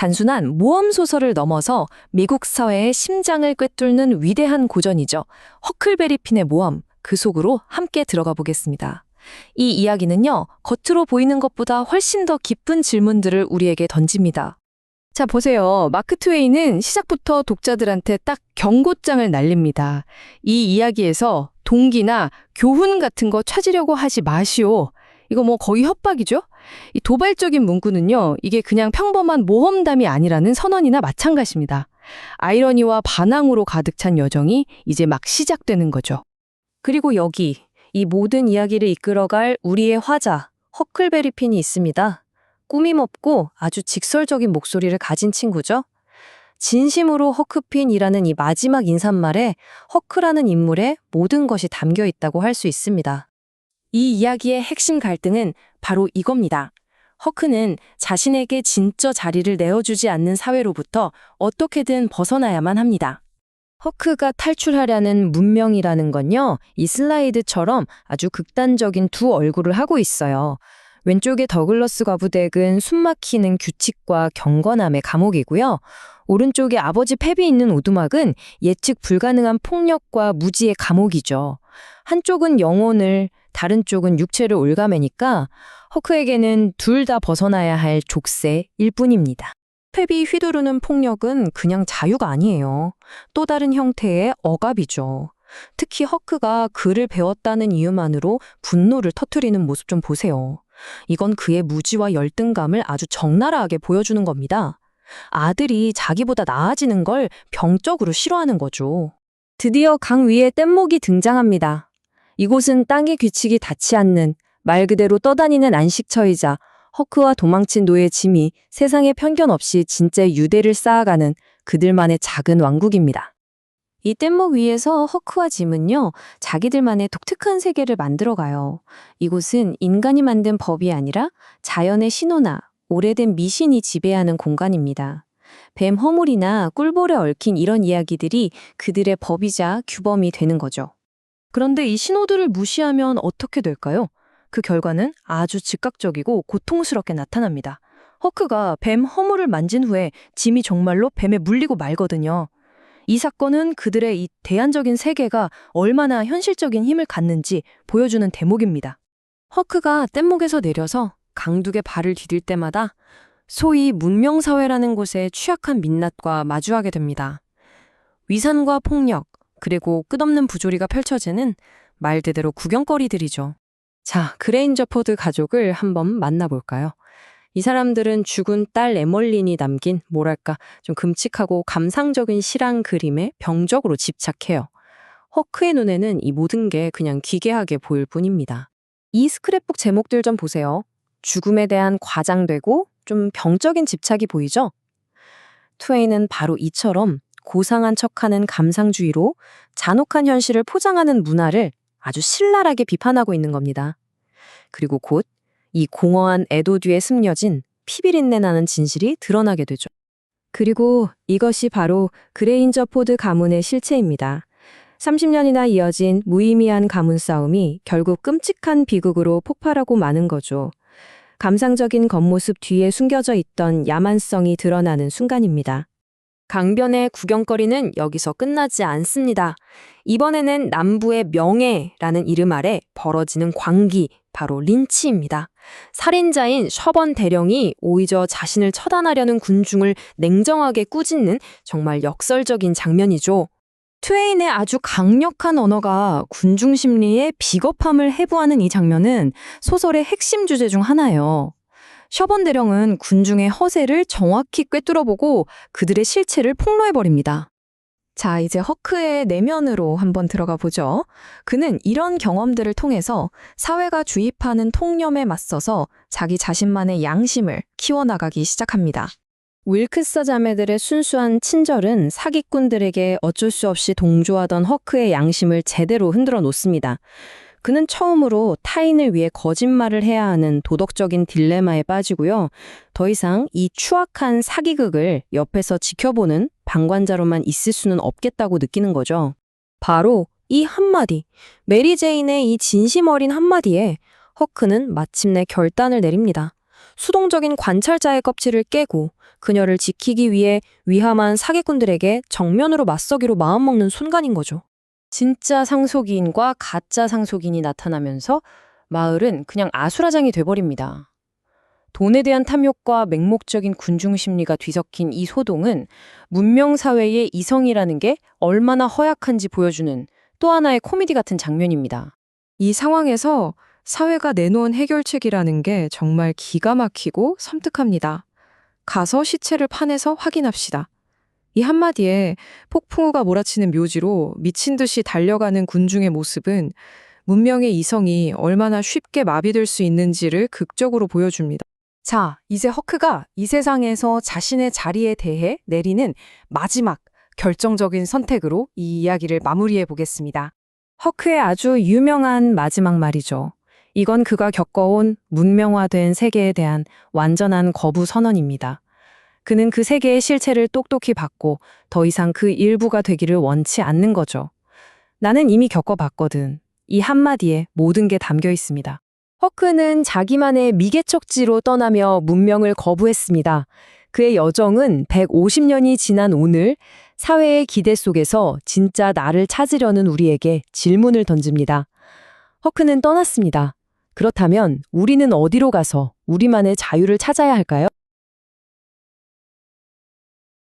단순한 모험 소설을 넘어서 미국 사회의 심장을 꿰뚫는 위대한 고전이죠. 허클베리 핀의 모험, 그 속으로 함께 들어가 보겠습니다. 이 이야기는요, 겉으로 보이는 것보다 훨씬 더 깊은 질문들을 우리에게 던집니다. 자, 보세요. 마크 트웨이는 시작부터 독자들한테 딱 경고장을 날립니다. 이 이야기에서 동기나 교훈 같은 거 찾으려고 하지 마시오. 이거 뭐 거의 협박이죠? 이 도발적인 문구는요, 이게 그냥 평범한 모험담이 아니라는 선언이나 마찬가지입니다. 아이러니와 반항으로 가득 찬 여정이 이제 막 시작되는 거죠. 그리고 여기, 이 모든 이야기를 이끌어갈 우리의 화자, 허클베리 핀이 있습니다. 꾸밈없고 아주 직설적인 목소리를 가진 친구죠. 진심으로 허크핀이라는 이 마지막 인사말에 허크라는 인물의 모든 것이 담겨 있다고 할 수 있습니다. 이 이야기의 핵심 갈등은 바로 이겁니다. 허크는 자신에게 진짜 자리를 내어주지 않는 사회로부터 어떻게든 벗어나야만 합니다. 허크가 탈출하려는 문명이라는 건요, 이 슬라이드처럼 아주 극단적인 두 얼굴을 하고 있어요. 왼쪽의 더글러스 과부댁은 숨막히는 규칙과 경건함의 감옥이고요. 오른쪽에 아버지 펩이 있는 오두막은 예측 불가능한 폭력과 무지의 감옥이죠. 한쪽은 영혼을, 다른 쪽은 육체를 올가매니까 허크에게는 둘 다 벗어나야 할 족쇄일 뿐입니다. 펩이 휘두르는 폭력은 그냥 자유가 아니에요. 또 다른 형태의 억압이죠. 특히 허크가 글을 배웠다는 이유만으로 분노를 터트리는 모습 좀 보세요. 이건 그의 무지와 열등감을 아주 적나라하게 보여주는 겁니다. 아들이 자기보다 나아지는 걸 병적으로 싫어하는 거죠. 드디어 강 위에 뗏목이 등장합니다. 이곳은 땅의 규칙이 닿지 않는 말 그대로 떠다니는 안식처이자 허크와 도망친 노예 짐이 세상에 편견 없이 진짜 유대를 쌓아가는 그들만의 작은 왕국입니다. 이 뗏목 위에서 허크와 짐은요, 자기들만의 독특한 세계를 만들어가요. 이곳은 인간이 만든 법이 아니라 자연의 신호나 오래된 미신이 지배하는 공간입니다. 뱀 허물이나 꿀볼에 얽힌 이런 이야기들이 그들의 법이자 규범이 되는 거죠. 그런데 이 신호들을 무시하면 어떻게 될까요? 그 결과는 아주 즉각적이고 고통스럽게 나타납니다. 허크가 뱀 허물을 만진 후에 짐이 정말로 뱀에 물리고 말거든요. 이 사건은 그들의 이 대안적인 세계가 얼마나 현실적인 힘을 갖는지 보여주는 대목입니다. 허크가 뗏목에서 내려서 강둑에 발을 디딜 때마다 소위 문명사회라는 곳의 취약한 민낯과 마주하게 됩니다. 위산과 폭력, 그리고 끝없는 부조리가 펼쳐지는 말 그대로 구경거리들이죠. 자, 그레인저 포드 가족을 한번 만나볼까요? 이 사람들은 죽은 딸 에멀린이 남긴 뭐랄까 좀 금칙하고 감상적인 실황 그림에 병적으로 집착해요. 허크의 눈에는 이 모든 게 그냥 기괴하게 보일 뿐입니다. 이 스크랩북 제목들 좀 보세요. 죽음에 대한 과장되고 좀 병적인 집착이 보이죠? 트웨이는 바로 이처럼 고상한 척하는 감상주의로 잔혹한 현실을 포장하는 문화를 아주 신랄하게 비판하고 있는 겁니다. 그리고 곧 이 공허한 애도 뒤에 숨겨진 피비린내 나는 진실이 드러나게 되죠. 그리고 이것이 바로 그레인저 포드 가문의 실체입니다. 30년이나 이어진 무의미한 가문 싸움이 결국 끔찍한 비극으로 폭발하고 마는 거죠. 감상적인 겉모습 뒤에 숨겨져 있던 야만성이 드러나는 순간입니다. 강변의 구경거리는 여기서 끝나지 않습니다. 이번에는 남부의 명예라는 이름 아래 벌어지는 광기, 바로 린치입니다. 살인자인 셔번 대령이 오히려 자신을 처단하려는 군중을 냉정하게 꾸짖는 정말 역설적인 장면이죠. 트웨인의 아주 강력한 언어가 군중 심리의 비겁함을 해부하는 이 장면은 소설의 핵심 주제 중 하나예요. 셔번 대령은 군중의 허세를 정확히 꿰뚫어보고 그들의 실체를 폭로해버립니다. 자, 이제 허크의 내면으로 한번 들어가 보죠. 그는 이런 경험들을 통해서 사회가 주입하는 통념에 맞서서 자기 자신만의 양심을 키워나가기 시작합니다. 윌크스 자매들의 순수한 친절은 사기꾼들에게 어쩔 수 없이 동조하던 허크의 양심을 제대로 흔들어 놓습니다. 그는 처음으로 타인을 위해 거짓말을 해야 하는 도덕적인 딜레마에 빠지고요. 더 이상 이 추악한 사기극을 옆에서 지켜보는 방관자로만 있을 수는 없겠다고 느끼는 거죠. 바로 이 한마디, 메리 제인의 이 진심 어린 한마디에 허크는 마침내 결단을 내립니다. 수동적인 관찰자의 껍질을 깨고 그녀를 지키기 위해 위험한 사기꾼들에게 정면으로 맞서기로 마음먹는 순간인 거죠. 진짜 상속인과 가짜 상속인이 나타나면서 마을은 그냥 아수라장이 돼버립니다. 돈에 대한 탐욕과 맹목적인 군중 심리가 뒤섞인 이 소동은 문명 사회의 이성이라는 게 얼마나 허약한지 보여주는 또 하나의 코미디 같은 장면입니다. 이 상황에서 사회가 내놓은 해결책이라는 게 정말 기가 막히고 섬뜩합니다. 가서 시체를 파내서 확인합시다. 이 한마디에 폭풍우가 몰아치는 묘지로 미친 듯이 달려가는 군중의 모습은 문명의 이성이 얼마나 쉽게 마비될 수 있는지를 극적으로 보여줍니다. 자, 이제 허크가 이 세상에서 자신의 자리에 대해 내리는 마지막 결정적인 선택으로 이 이야기를 마무리해 보겠습니다. 허크의 아주 유명한 마지막 말이죠. 이건 그가 겪어온 문명화된 세계에 대한 완전한 거부 선언입니다. 그는 그 세계의 실체를 똑똑히 받고 더 이상 그 일부가 되기를 원치 않는 거죠. 나는 이미 겪어봤거든. 이 한마디에 모든 게 담겨 있습니다. 허크는 자기만의 미개척지로 떠나며 문명을 거부했습니다. 그의 여정은 150년이 지난 오늘 사회의 기대 속에서 진짜 나를 찾으려는 우리에게 질문을 던집니다. 허크는 떠났습니다. 그렇다면 우리는 어디로 가서 우리만의 자유를 찾아야 할까요?